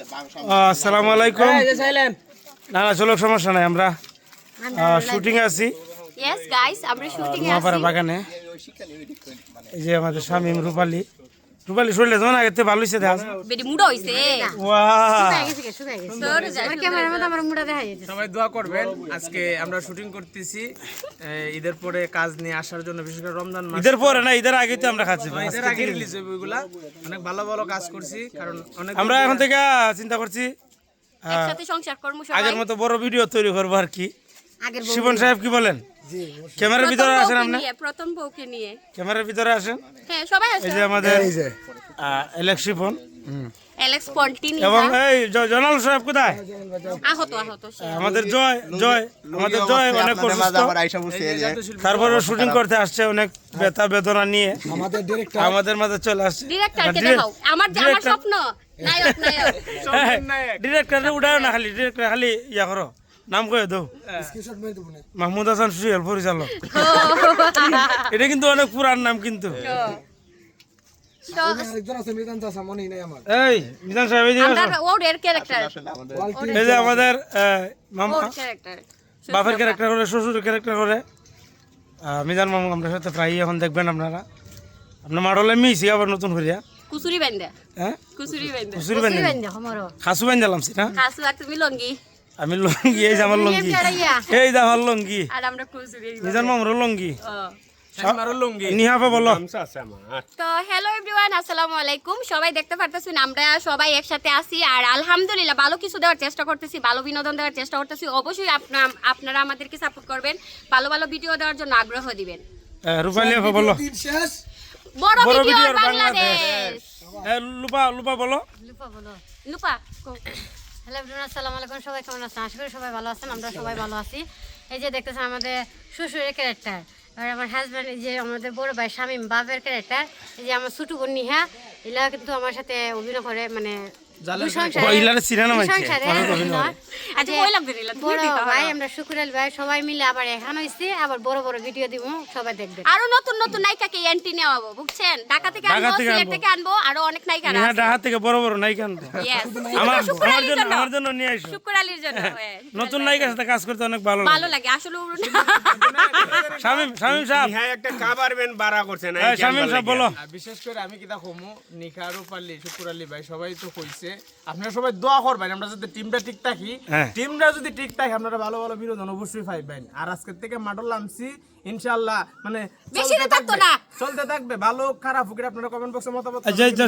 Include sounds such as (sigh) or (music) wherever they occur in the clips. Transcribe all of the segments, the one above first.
আসসালামু আলাইকুম। না না চলো সমস্যা নাই আমরা শুটিং আছি। ইয়েস গাইস আমরা শুটিং আছি। বাগানে। এই যে আমাদের স্বামী রূপালী। রূপালী শরীরে থেকে ভালো হয়েছে দেখা। বেডি মুড়া সবাই দোয়া করবেন আজকে আমরা শুটিং করতেছি। ঈদের পরে কাজ নিয়ে আসার জন্য বিশেষ করে রমজান মাস। ঈদের পরে না ঈদের আগে তো আমরা খাচ্ছি। ঈদের আগে রিলিজ হবে ওইগুলা অনেক ভালো ভালো কাজ করছি কারণ অনেক আমরা এখন থেকে চিন্তা করছি একসাথে সংসার কর্ম সবাই আগের মতো বড় ভিডিও তৈরি করব আর কি। শিবন সাহেব কি বলেন? ক্যামেরার ভিতরে আসেন আপনি? প্রথম বউকে নিয়ে। ক্যামেরার ভিতরে আসেন? হ্যাঁ সবাই এই যে আমাদের এলেক্স শিফন অ্যালেক্স পন্টিনি এবং এই জ- জনাল সাহেব কোথায়? আহত আহত আমাদের জয় জয় আমাদের জয় অনেক অসুস্থ। তারপরে শুটিং করতে আসছে অনেক ব্যথা বেদনা নিয়ে। আমাদের মাঝে চলে আসছে। ডিরেক্টরকে দেখাও। আমার আমার স্বপ্ন। নায়ক নায়ক। (laughs) ডিরেক্টর উঠায় না খালি ডিরেক্টর খালি ইয়া করো। নাম কয়ে দাও মাহমুদ হাসান সুহেল পরিচালক (laughs) এটা কিন্তু অনেক পুরান নাম কিন্তু। এই মিজান সাহেব এই দিকে আসো। আমরা ওর ক্যারেক্টার এই যে আমাদের মামা। বাপের ক্যারেক্টার করে শ্বশুরের ক্যারেক্টার করে। মিজান মামু আমরা সাথে প্রায়ই এখন দেখবেন আপনারা। আপনার মাডলে মিছি আবার নতুন করিয়া। কুসুরি হ্যাঁ? কুসুরি বেন্দে। কুসুরি বান্ধি খাসু বান্ধি না? কাসু আর তুমি লঙ্গি। আমি লঙ্গি এই যে আমার লঙ্গি এই যে আমার লঙ্গি। আর আমরা মিজান মামুর লঙ্গি। লুঙ্গি। তো হ্যালো এভরিওয়ান আসসালামু আলাইকুম। সবাই দেখতে পারতেছেন আমরা সবাই একসাথে আছি। আর আলহামদুলিল্লাহ ভালো কিছু দেওয়ার চেষ্টা করতেছি ভালো বিনোদন দেওয়ার চেষ্টা করতেছি। অবশ্যই আপনারা আমাদেরকে সাপোর্ট করবেন ভালো ভালো ভিডিও দেওয়ার জন্য আগ্রহ দিবেন। বলো। বড় ভিডিও বাংলাদেশ। এ, লুপা লুপা বলো। লুপা কো। হ্যালো এভরিওয়ান, আসসালামু আলাইকুম। সবাই কেমন আছেন? আশা করি সবাই ভালো আছেন, আমরা সবাই ভালো আছি। এই যে দেখতেছেন আমাদের শ্বশুরের ক্যারেক্টার আর আমার হাজব্যান্ড যে আমাদের বড় ভাই শামীম বাপের ক্যারেক্টার এই যে আমার ছোট বোন নিহা এলা কিন্তু আমার সাথে অভিনয় করে মানে আর আচ্ছা যে কইলাম দিলা তুমি বড় দিতা ভাই আমরা শুকুরাল ভাই সবাই মিলে আবার এখন হইছে আবার বড় বড় ভিডিও দিব সবাই দেখবেন আরও নতুন নতুন নায়িকাকে এন্ট্রি নেওয়াবো বুঝছেন? ঢাকা থেকে আনব সিলেট থেকে আনব আরও অনেক নায়িকা নিহা ডাহা থেকে বড় বড় নাই কেন আমার আমার জন্য। জন্য আমার জন্য নিয়ে আইসো। শুক্র আলীর জন্য হ্যাঁ। নতুন নায়িকার সাথে কাজ করতে অনেক ভালো ভালো লাগে। আসলে শামিম শামিম সাহেব। ইহা একটা খাবার বেন বাড়া করছে শামিম সাহেব বলো। বিশেষ করে আমি কিতা কমু নিখা রূপালী শুকুর আলী ভাই সবাই তো কইছে আপনারা সবাই দোয়া করবেন আমরা যাতে টিমটা ঠিক থাকি। হ্যাঁ। টিমটা যদি ঠিক থাকে আপনারা ভালো ভালো বিনোদন অবশ্যই পাইবেন। আর আজকের থেকে মাডল নামছি ইনশাআল্লাহ মানে বেশি চলতে থাকতো থাকবে। না। চলতে থাকবে ভালো খারাপ ফুকির আপনারা কমেন্ট বক্সে মতামত আচ্ছা আচ্ছা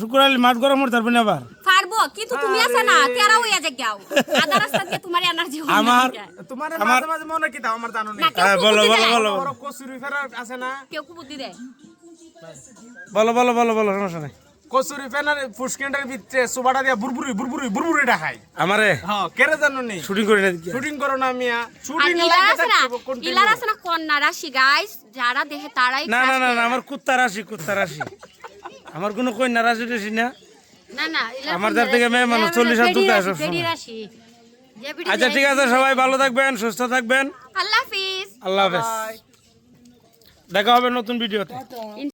শুক্রালি মাঠ গরম হতে পারবেন আবার? পারব কিন্তু তুমি আছে না তেরা হইয়া যে গাও আধা রাস্তা দিয়ে তোমার এনার্জি আমার তোমার মাঝে মাঝে মনে কি আমার জানো না হ্যাঁ, বলো বলো বলো বড় কচুরি ফেরার আছে না। কেউ কুবুদ্ধি দেয়। বলো বলো বলো বলো সমস্যা নাই। কচুরি ফেনার ফুসকেন্ডের ভিতরে সুবাটা দিয়া বুরবুরি বুরবুরি বুরবুরি আমারে? হ্যাঁ কেরে জানো নেই শুটিং করে না শুটিং করো না মিয়া। শুটিং ইলার আছে না? ইলার আছে না কন্যা রাশি গাইস যারা দেখে তারাই না না না না আমার কুত্তা রাশি কুত্তা রাশি। আমার কোনো কই না রাশি না। না না আমার দ্বার থেকে মেয়ে মানুষ চল্লিশ হাত আসে। রাশি। পেডি আচ্ছা ঠিক আছে সবাই ভালো থাকবেন সুস্থ থাকবেন। আল্লাহ হাফিজ। আল্লাহ হাফেজ। দেখা হবে নতুন ভিডিওতে।